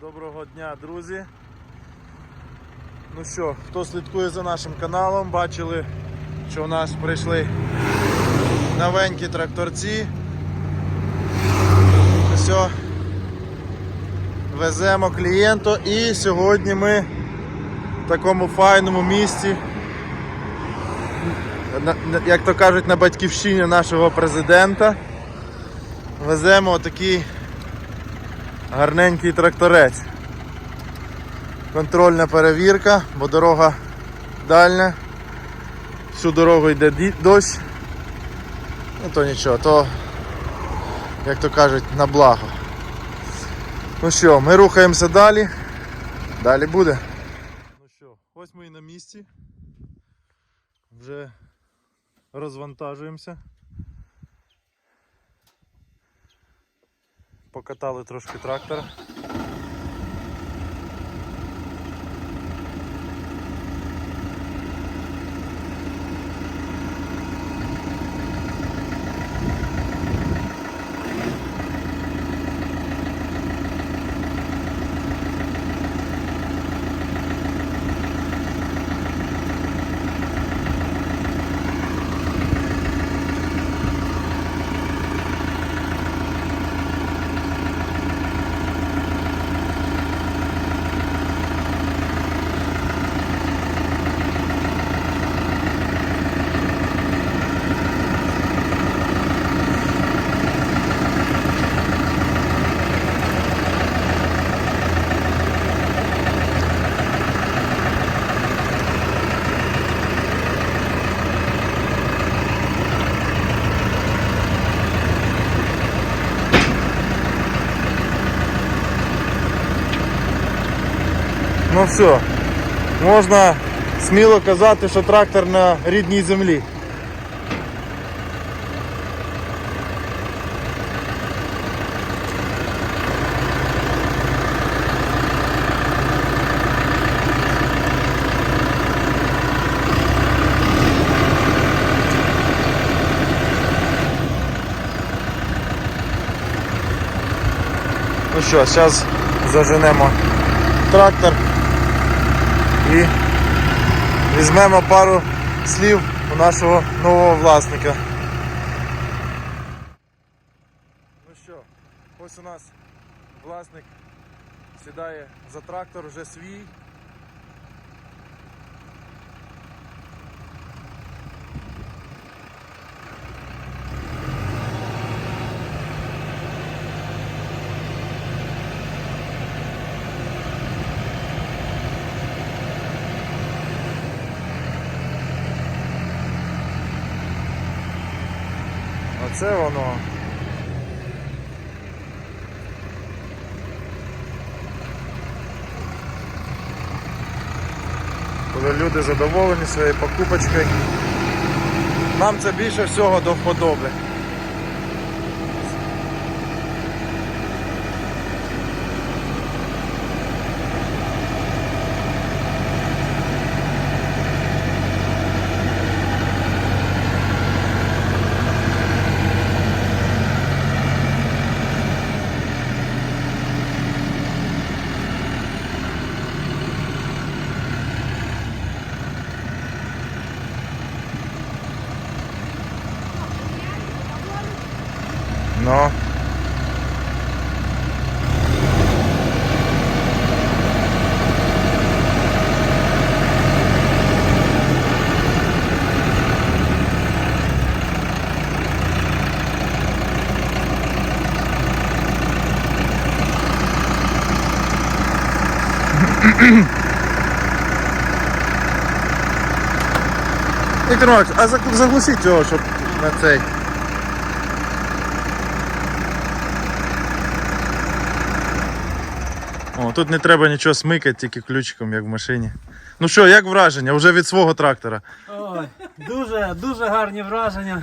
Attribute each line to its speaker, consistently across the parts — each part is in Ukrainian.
Speaker 1: Доброго дня, друзі. Ну що, хто слідкує за нашим каналом, бачили, що у нас прийшли новенькі тракторці. Все. Веземо клієнту і сьогодні ми в такому файному місці. Як то кажуть, на батьківщині нашого президента. Веземо отакий гарненький тракторець. Контрольна перевірка, бо дорога дальня. Всю дорогу йде дощ. Ну то нічого, то, як то кажуть, на благо. Ну що, ми рухаємося далі. Далі буде. Ну що, ось ми і на місці. Вже розвантажуємося. Покатали трошки трактора. Все, можна сміло казати, що трактор на рідній землі. Ну що, зараз заженемо трактор візьмемо пару слів у нашого нового власника. Ну що, ось у нас власник сідає за трактор вже свій. Оце воно. Коли люди задоволені своєю покупочкою. Нам це більше всього до вподоби. Ну. Віктор Маркович, а заглушіть його, щоб на цей. О, тут не треба нічого смикати, тільки ключиком, як в машині. Ну що, як враження? Вже від свого трактора.
Speaker 2: Ой, дуже, дуже гарні враження.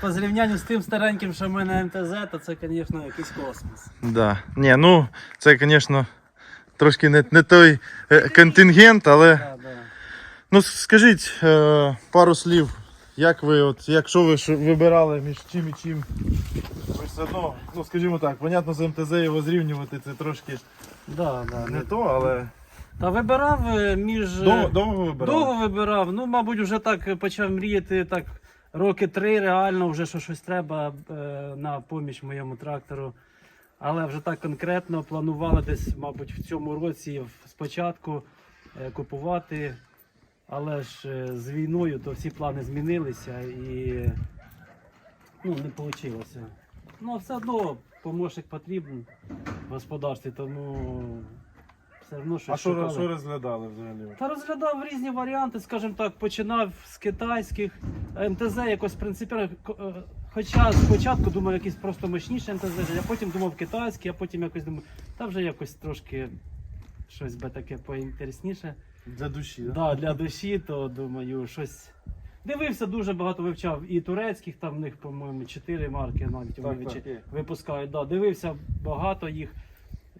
Speaker 2: По зрівнянню з тим стареньким, що в мене МТЗ, то це, звісно, якийсь космос.
Speaker 1: Да. Ні, ну це, звісно, трошки не, не той е, контингент, але.
Speaker 2: Да, да.
Speaker 1: Ну скажіть е, пару слів, як ви, от, якщо ви вибирали між чим і чим, все одно, ну скажімо так, понятно, з МТЗ його зрівнювати це трошки
Speaker 2: Да, да,
Speaker 1: не то, але
Speaker 2: Та вибирав е, між. е,
Speaker 1: довго, довго вибирав.
Speaker 2: Довго вибирав. Ну, мабуть, вже так почав мріяти так роки три, реально вже що щось треба е, на поміч моєму трактору. Але вже так конкретно планували десь, мабуть, в цьому році в- спочатку е, купувати. Але ж е, з війною то всі плани змінилися і ну, не вийшло. Ну, все одно помощник потрібен в господарстві, тому все одно щось
Speaker 1: А що,
Speaker 2: шукали.
Speaker 1: що розглядали взагалі?
Speaker 2: Та розглядав різні варіанти, скажімо так, починав з китайських МТЗ якось принципіально. е, Хоча спочатку думав якийсь просто мощніший МТЗ, я потім думав китайський, а потім якось думав, та вже якось трошки щось би таке поінтересніше.
Speaker 1: Для душі, так?
Speaker 2: Да, для душі, то думаю, щось. Дивився дуже багато вивчав і турецьких, там в них, по-моєму, чотири марки навіть
Speaker 1: Так,
Speaker 2: вони
Speaker 1: так, є.
Speaker 2: випускають. Да, дивився багато їх.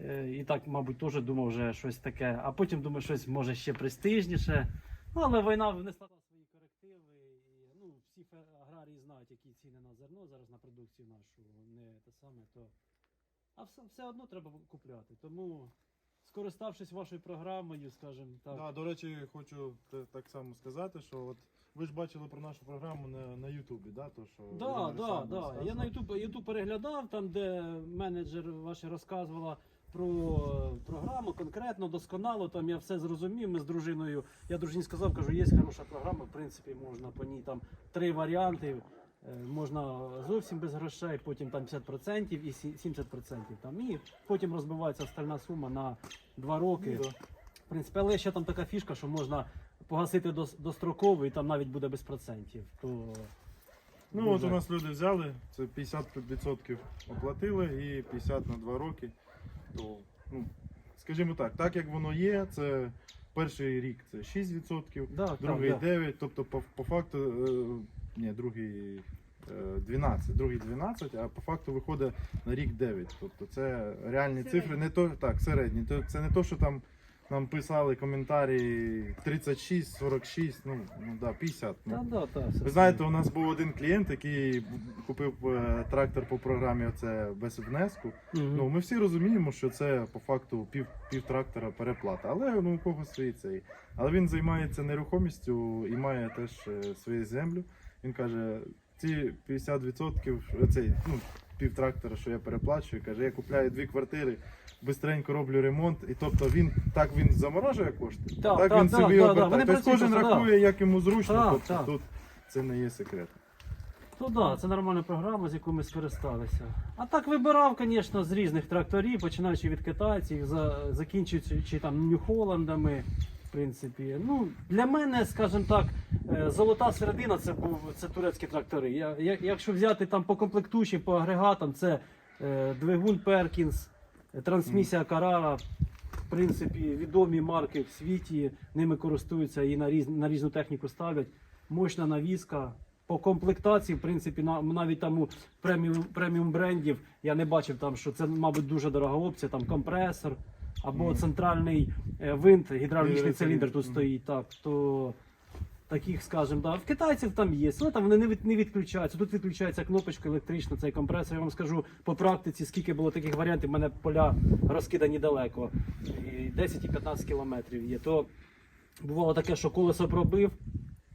Speaker 2: Е, І так, мабуть, теж думав вже щось таке. А потім думаю, щось може ще престижніше. Ну, але війна внесла свої корективи. І, ну, всі фе- аграрії знають, які ціни на зерно зараз на продукцію нашу. Не те саме, то. А все, все одно треба купляти. Тому, скориставшись вашою програмою, скажімо так.
Speaker 1: Да, до речі, хочу так само сказати, що от ви ж бачили про нашу програму на, на Ютубі, да? То, що
Speaker 2: Да, да, да. Я на YouTube, YouTube переглядав, там, де менеджер ваша розказувала про е, програму конкретно, досконало. Там я все зрозумів. Ми з дружиною. Я дружині сказав, кажу, є хороша програма. В принципі, можна по ній там три варіанти. Е, Можна зовсім без грошей, потім там 50% і сі- 70%. Там, і потім розбивається остальна сума на два роки.
Speaker 1: Ну.
Speaker 2: В принципі, але ще там така фішка, що можна погасити достроково і там навіть буде без процентів. То
Speaker 1: Ну от у нас люди взяли, це 50% оплатили і 50 на 2 роки. То, ну, скажімо так, так як воно є, це перший рік це 6%,
Speaker 2: Да,
Speaker 1: другий
Speaker 2: так, да.
Speaker 1: 9%, тобто по, по факту, е, ні, другий е, 12, другий 12, а по факту виходить на рік 9. Тобто це реальні цифри, не то, так, середні. То, це не то, що там нам писали коментарі 36, 46, ну, ну да, 50. Ну.
Speaker 2: Та, да, та, все
Speaker 1: Ви знаєте, у нас був один клієнт, який купив е, трактор по програмі оце без внеску.
Speaker 2: Мгм.
Speaker 1: Ну ми всі розуміємо, що це по факту пів, пів трактора переплата. Але ну у кого свої цей. Але він займається нерухомістю і має теж е, свою землю. Він каже, ці 50% цей, ну, пів трактора, що я переплачую, каже, я купляю дві квартири. Бистренько роблю ремонт, і тобто він так він заморожує кошти,
Speaker 2: Так,
Speaker 1: так,
Speaker 2: так,
Speaker 1: він
Speaker 2: так,
Speaker 1: собі
Speaker 2: так,
Speaker 1: обертає.
Speaker 2: так. Вони
Speaker 1: Тобто кожен
Speaker 2: да.
Speaker 1: рахує, як йому зручно.
Speaker 2: Так,
Speaker 1: тобто
Speaker 2: так.
Speaker 1: тут це не є секрет.
Speaker 2: Ну да, це нормальна програма, з якою ми скористалися. А так вибирав, звісно, з різних тракторів, починаючи від китайців, за, закінчуючи там Нью-Холландами. В принципі, ну для мене, скажімо так, е, золота середина це був це турецькі трактори. Я, якщо взяти там по комплектуючим, по агрегатам, це е, двигун Перкінс, трансмісія Карара. В принципі, відомі марки в світі, ними користуються і на, різ, на різну техніку ставлять. Мощна навіска. По комплектації, в принципі, на, навіть там у преміум, преміум брендів я не бачив там, що це, мабуть, дуже дорога опція, там компресор або центральний е, винт, гідравлічний циліндр тут стоїть. Так, то таких, скажімо, да. в китайців там є, але там вони не, від, не відключаються. Тут відключається кнопочка електрична, цей компресор. Я вам скажу по практиці, скільки було таких варіантів, в мене поля розкидані далеко. І 10 і 15 кілометрів є. То бувало таке, що колесо пробив.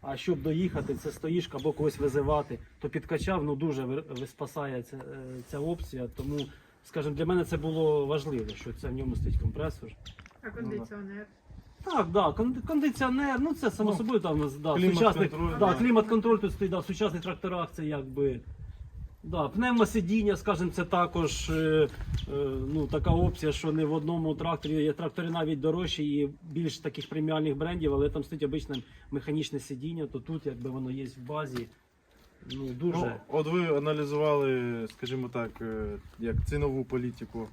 Speaker 2: А щоб доїхати, це стоїшка або когось визивати, то підкачав, ну дуже спасає ця, е, ця опція. Тому, скажімо, для мене це було важливо, що це в ньому стоїть компресор.
Speaker 3: А кондиціонер?
Speaker 2: Так, да, кон- кондиціонер, ну це само
Speaker 1: Ну,
Speaker 2: собою там у нас, да,
Speaker 1: клімат-контроль,
Speaker 2: сучасний, да,
Speaker 1: да.
Speaker 2: клімат-контроль тут стоїть, да, в сучасних тракторах це якби. Да, пневмосидіння, скажімо, це також е, е, ну, така опція, що не в одному тракторі. Є трактори навіть дорожчі і більш таких преміальних брендів, але там стоїть обичне механічне сидіння, то тут якби воно є в базі. Ну, дуже.
Speaker 1: Ну, от ви аналізували, скажімо так, е, як цінову політику.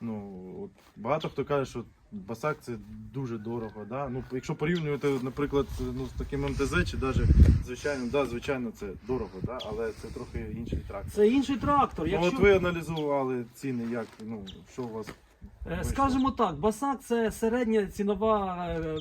Speaker 1: Ну, от багато хто каже, що Басак це дуже дорого. Да? Ну, якщо порівнювати, наприклад, ну, з таким МТЗ, чи навіть звичайно, да, звичайно, це дорого, да? але це трохи інший трактор.
Speaker 2: Це інший трактор.
Speaker 1: Ну, от ви аналізували ціни, як, ну, що у вас
Speaker 2: Е? Скажімо так, Басак це середня цінова е,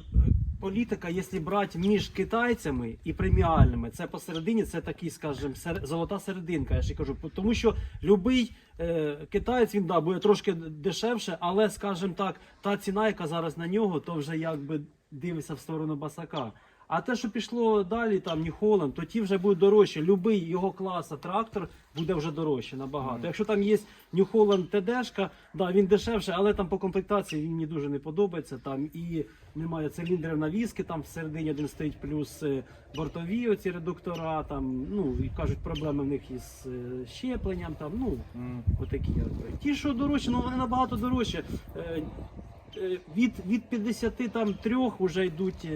Speaker 2: політика, якщо брати між китайцями і преміальними, це посередині, це такий, скажімо, сер- золота серединка. Я ж кажу, тому що любий е, китаєць він да, буде трошки дешевше, але, скажімо так, та ціна, яка зараз на нього, то вже якби дивиться в сторону басака. А те, що пішло далі, там Holland, то ті вже будуть дорожчі. Любий його класа трактор буде вже дорожче набагато. Якщо там є New Holland TD, да, він дешевше, але там по комплектації він мені дуже не подобається. Там і немає циліндрів навіски, там всередині один стоїть плюс е, бортові оці редуктора. Там, ну, і кажуть, проблеми в них із е, щепленням. Там, ну,
Speaker 1: М.
Speaker 2: Отакі. Ті, що дорожчі, ну вони набагато дорожчі. Е, Від, від 53 вже йдуть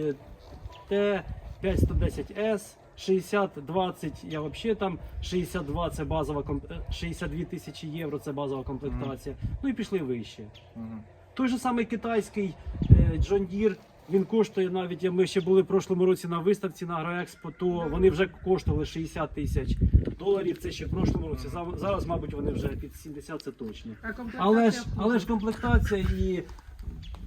Speaker 2: е, Т5110С, 60-20, я взагалі там 62 це базова комп- е, 62 тисячі євро, це базова комплектація. Ну і пішли вище.
Speaker 1: Мгм.
Speaker 2: Той же самий китайський е, John Deere, він коштує навіть, ми ще були в прошлому році на виставці на Агроекспо, то вони вже коштували 60 тисяч доларів. Це ще в прошлому році. Зараз, мабуть, вони вже під 70, це точно.
Speaker 3: А комплектація
Speaker 2: Але ж, але ж комплектація і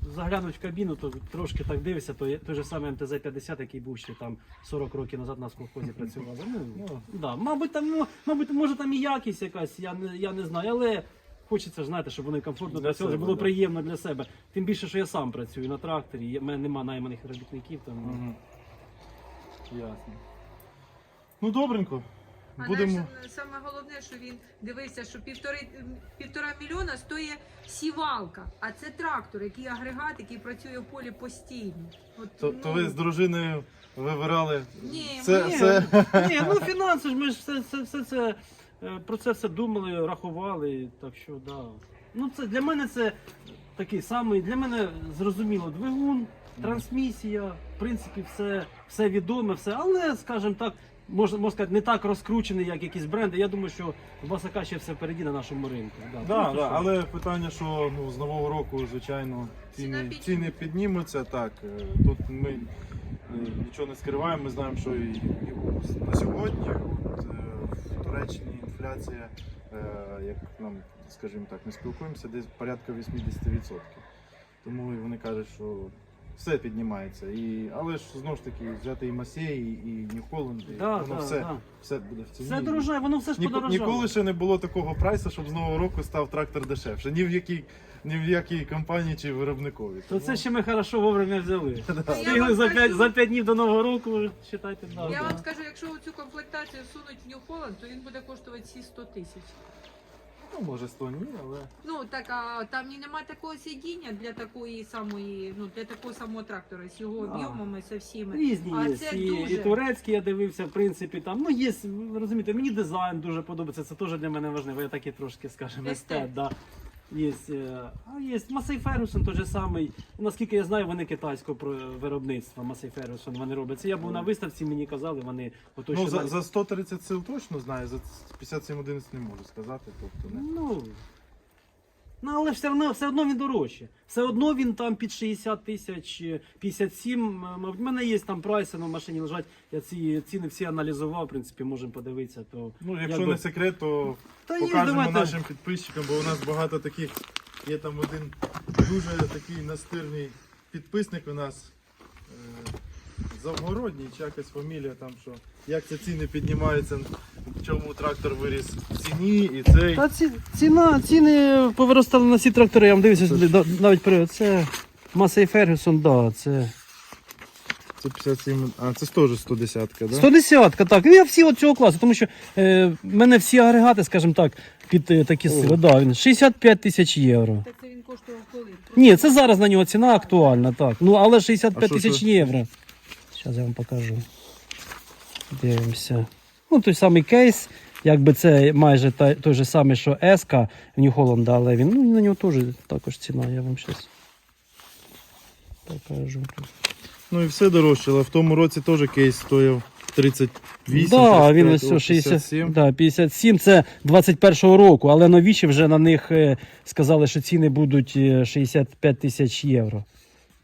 Speaker 2: заглянуть в кабіну, то трошки так дивишся, то є той же самий МТЗ-50, який був ще там 40 років назад на колхозі працював. Ну, да. Мабуть, там, ну, мабуть, може там і якість якась, я не, я не знаю, але хочеться ж знаєте, щоб вони комфортно
Speaker 1: Для
Speaker 2: працювали,
Speaker 1: себе,
Speaker 2: було
Speaker 1: да.
Speaker 2: приємно для себе. Тим більше, що я сам працюю на тракторі, в мене немає найманих робітників. Там,
Speaker 1: Мгм. Ясно. Ну, добренько.
Speaker 3: А
Speaker 1: Будемо.
Speaker 3: саме головне, що він дивився, що півтори, півтора мільйона стоїть сівалка, а це трактор, який агрегат, який працює в полі постійно. От,
Speaker 1: То, то ви з дружиною вибирали.
Speaker 3: Ні,
Speaker 1: це,
Speaker 3: ми-
Speaker 1: це...
Speaker 2: Ні, ну фінанси ж ми ж все, все, все це е, про це все думали, рахували. Так що да. Ну це для мене це такий самий, для мене зрозуміло двигун, трансмісія, в принципі, все, все відоме, все, але, скажімо так, можна, можна сказати, не так розкручений, як якісь бренди. Я думаю, що в Басака ще все впереді на нашому ринку. Да,
Speaker 1: Да,
Speaker 2: Просто
Speaker 1: да,
Speaker 2: що-
Speaker 1: але питання, що ну, з нового року, звичайно, ціни, ціни піднімуться. Так, е, тут ми е, нічого не скриваємо. Ми знаємо, що і, і на сьогодні от, е, в Туреччині інфляція, е, як нам, скажімо так, ми спілкуємося, десь порядка 80%. Тому і вони кажуть, що все піднімається. І, але ж знову ж таки взяти і Масей, і Нью Холланд, і
Speaker 2: Да,
Speaker 1: воно
Speaker 2: да,
Speaker 1: все,
Speaker 2: да.
Speaker 1: все буде в ціні.
Speaker 2: Все дорожає, воно все ж
Speaker 1: Ні-
Speaker 2: подорожало.
Speaker 1: ніколи ще не було такого прайсу, щоб з нового року став трактор дешевше. Ні в якій, ні в якій компанії чи виробникові.
Speaker 2: То це ще ми хорошо вовремя взяли.
Speaker 3: Я
Speaker 2: Встигли
Speaker 3: вам
Speaker 2: за
Speaker 3: скажу-
Speaker 2: 5, за 5 днів до Нового року, читайте.
Speaker 3: Я вам скажу, якщо цю комплектацію сунуть в New Holland, то він буде коштувати всі 100 тисяч.
Speaker 1: Ну, може 100 ні, але.
Speaker 3: Ну так а там і немає такого сидіння для такої самої, ну для такого самого трактора з його
Speaker 2: А.
Speaker 3: об'ємами, со всіми.
Speaker 2: Різні
Speaker 3: А
Speaker 2: є.
Speaker 3: це
Speaker 2: І,
Speaker 3: дуже-
Speaker 2: і турецькі я дивився, в принципі, там. Ну, є, ви розумієте, мені дизайн дуже подобається, це теж для мене важливо. Я такий трошки, скажімо,
Speaker 3: Естет.
Speaker 2: естет. Да. Є, е, а є Масей Фергюсон, той же самий. Наскільки я знаю, вони китайського виробництва. Масей Фергюсон вони роблять. Це я був на виставці, мені казали, вони ото
Speaker 1: Ну, за, за 130 сил точно знаю, за 57 одиниць не можу сказати. Тобто, не.
Speaker 2: Ну, ну але все одно, все одно він дорожче. Все одно він там під 60 тисяч, е, 57. е, в мене є там прайси на машині лежать. Я ці ціни всі аналізував, в принципі, можемо подивитися. То,
Speaker 1: Ну, якщо
Speaker 2: якби-
Speaker 1: не секрет, то
Speaker 2: Та є,
Speaker 1: покажемо
Speaker 2: давайте.
Speaker 1: нашим підписчикам, бо у нас багато таких. Є там один дуже такий настирний підписник у нас. е, Завгородній, чи якась фамілія там, що як це ціни піднімаються, в чому трактор виріс в ціні і цей.
Speaker 2: Та ці, ціна, ціни повиростали на всі трактори, я вам дивлюся,
Speaker 1: Це ж-
Speaker 2: навіть при це Масей Фергюсон, да, це.
Speaker 1: Це 57, а це теж 110, да?
Speaker 2: 110 так. Ну я всі от цього класу, тому що е, в мене всі агрегати, скажімо так, під е, такі сили. Да, він 65 тисяч євро.
Speaker 3: Так це він коштував коли?
Speaker 2: Ні, це зараз на нього ціна актуальна, так. Ну, але 65
Speaker 1: А що
Speaker 2: тисяч
Speaker 1: це?
Speaker 2: євро. Зараз я вам покажу. Дивимося. Ну, той самий кейс, якби це майже той, той же самий, що S в New Holland, але він, ну, на нього теж також ціна, я вам зараз покажу.
Speaker 1: Ну і все дорожчало. В тому році теж кейс стояв 38.
Speaker 2: да, він ось
Speaker 1: о,
Speaker 2: о, 60,
Speaker 1: 57.
Speaker 2: да, 57, це 21-го року, але новіші вже на них е, сказали, що ціни будуть е, 65 тисяч євро.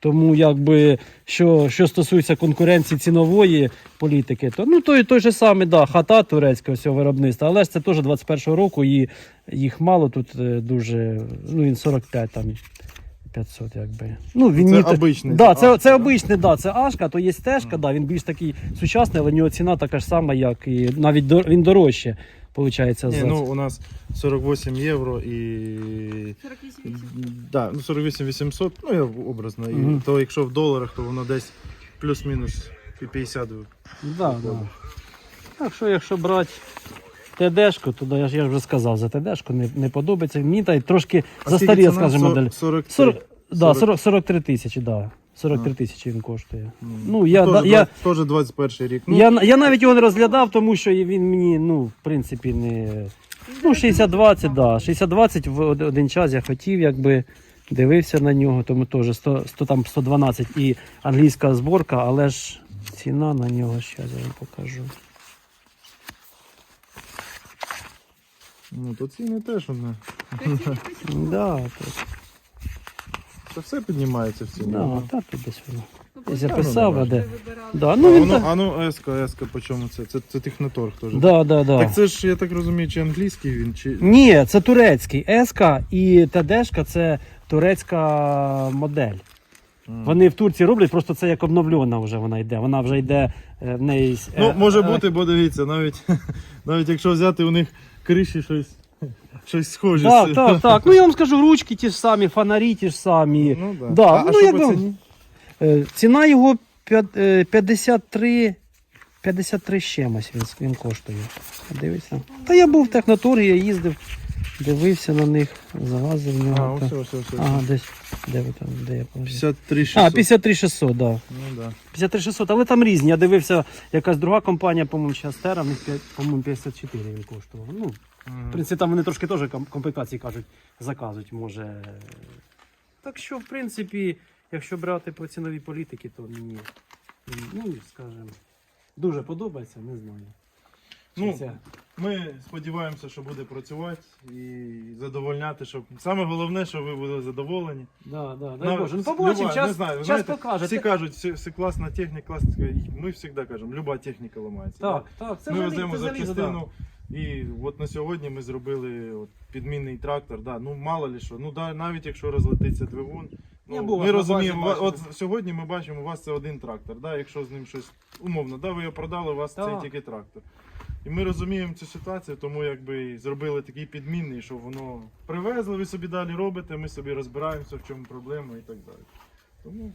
Speaker 2: Тому якби що, що стосується конкуренції цінової політики, то ну той, той же самий да, хата турецька цього виробництва, але ж це теж 21-го року, і їх мало тут е, дуже. Ну він 45 там 500 якби. Ну, він
Speaker 1: Це
Speaker 2: ні-
Speaker 1: обичний,
Speaker 2: Да,
Speaker 1: це
Speaker 2: це,
Speaker 1: Ашка,
Speaker 2: обичний, да, це Ашка, то є стежка, да, він більш такий сучасний, але в нього ціна така ж сама, як і навіть дор- він дорожче, виходить.
Speaker 1: Ні,
Speaker 2: за
Speaker 1: ну у нас 48 євро і.
Speaker 3: 48
Speaker 1: Да, ну 48 800, ну я образно.
Speaker 2: Мгм.
Speaker 1: І то якщо в доларах, то воно десь плюс-мінус і 50.
Speaker 2: Да, да. Так що, якщо брати ТДшку, то да, я ж я вже сказав за ТДшку, не, не подобається. Мені та й трошки застаріла, скажімо, модель.
Speaker 1: 40,
Speaker 2: 40, да,
Speaker 1: 40.
Speaker 2: 40, 43 тисячі, да. 43 тисячі він коштує.
Speaker 1: Ну,
Speaker 2: Ну, я,
Speaker 1: теж,
Speaker 2: я,
Speaker 1: теж 21 рік. Ну,
Speaker 2: я, я навіть його не розглядав, тому що він мені, ну, в принципі, не. Ну, 60-20, да. 60-20 в один час я хотів, якби дивився на нього, тому теж 100, 100, там 112 і англійська зборка, але ж ціна на нього, зараз я вам покажу.
Speaker 1: Ну, то ціни теж вони.
Speaker 2: Да,
Speaker 1: Це все піднімається в ціні.
Speaker 2: да,
Speaker 1: ну.
Speaker 2: та тут десь воно.
Speaker 3: Ну,
Speaker 2: Записав,
Speaker 1: ну,
Speaker 2: а де? Да,
Speaker 1: А,
Speaker 2: ну він
Speaker 1: а ну еска, еска, по чому це? Це, це техноторг теж.
Speaker 2: да, да, да.
Speaker 1: Так це ж, я так розумію, чи англійський він, чи.
Speaker 2: Ні, це турецький. Еска і ТДшка це турецька модель. Вони в Турції роблять, просто це як обновлена вже вона йде. Вона вже йде е, в неї. с-
Speaker 1: Ну,
Speaker 2: е,
Speaker 1: може
Speaker 2: е,
Speaker 1: бути, бо дивіться, навіть, навіть якщо взяти у них криші щось, щось схоже.
Speaker 2: Так, так, так. Ну я вам скажу, ручки ті ж самі, фонарі ті ж самі.
Speaker 1: Ну, да.
Speaker 2: Да,
Speaker 1: а,
Speaker 2: ну,
Speaker 1: а що
Speaker 2: якби-
Speaker 1: ціні?
Speaker 2: Е, Ціна його п'ят- е, 53. 53 з чимось він, він коштує. Дивися. Та я був в техноторгі, я їздив, дивився на них, залазив в нього. та-
Speaker 1: ось, ось. ось.
Speaker 2: Ага, десь. Де ви там? Де я положив?
Speaker 1: 53
Speaker 2: А, 53 600, да.
Speaker 1: Ну, да.
Speaker 2: 53 600, але там різні. Я дивився, якась друга компанія, по-моєму, в них, п'ять- по-моєму, 54 він коштував. Ну, в принципі, там вони трошки теж ком- комплектації кажуть, заказують, може. Так що, в принципі, якщо брати по ціновій політики, то мені, ну, скажімо, дуже подобається, не знаю.
Speaker 1: Ну, Ми сподіваємося, що буде працювати і задовольняти, щоб саме головне, щоб ви були задоволені.
Speaker 2: да, да, дай Боже. Ну, побачимо, час, час покаже.
Speaker 1: Всі кажуть, все, все класна техніка, класна. Ми завжди кажемо, люба техніка ламається.
Speaker 2: Так, так, це
Speaker 1: ми
Speaker 2: заліз-
Speaker 1: веземо
Speaker 2: це залізо, да.
Speaker 1: запчастину. І от на сьогодні ми зробили от, підмінний трактор. Да, ну мало ли що, ну да, навіть якщо розлетиться двигун.
Speaker 2: Я
Speaker 1: Ну,
Speaker 2: був
Speaker 1: ми
Speaker 2: на
Speaker 1: розуміємо,
Speaker 2: базі,
Speaker 1: ва-
Speaker 2: бачив.
Speaker 1: от сьогодні ми бачимо, у вас це один трактор. Да, якщо з ним щось умовно, да, ви його продали, у вас
Speaker 2: Так.
Speaker 1: цей тільки трактор. І ми розуміємо цю ситуацію, тому якби і зробили такий підмінний, що воно привезли, ви собі далі робите, ми собі розбираємося, в чому проблема і так далі. Тому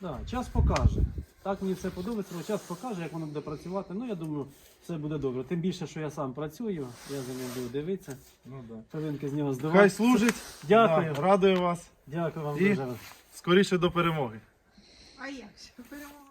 Speaker 2: Да, час покаже. Так мені все подобається, але час покаже, як воно буде працювати. Ну, я думаю, все буде добре. Тим більше, що я сам працюю, я за ним буду дивитися,
Speaker 1: ну да.
Speaker 2: пилинки з нього здавати.
Speaker 1: Хай служить.
Speaker 2: Дякую.
Speaker 1: Да, радую вас.
Speaker 2: Дякую вам
Speaker 1: І-
Speaker 2: дуже.
Speaker 1: Скоріше до перемоги.
Speaker 3: А як же? Перемога.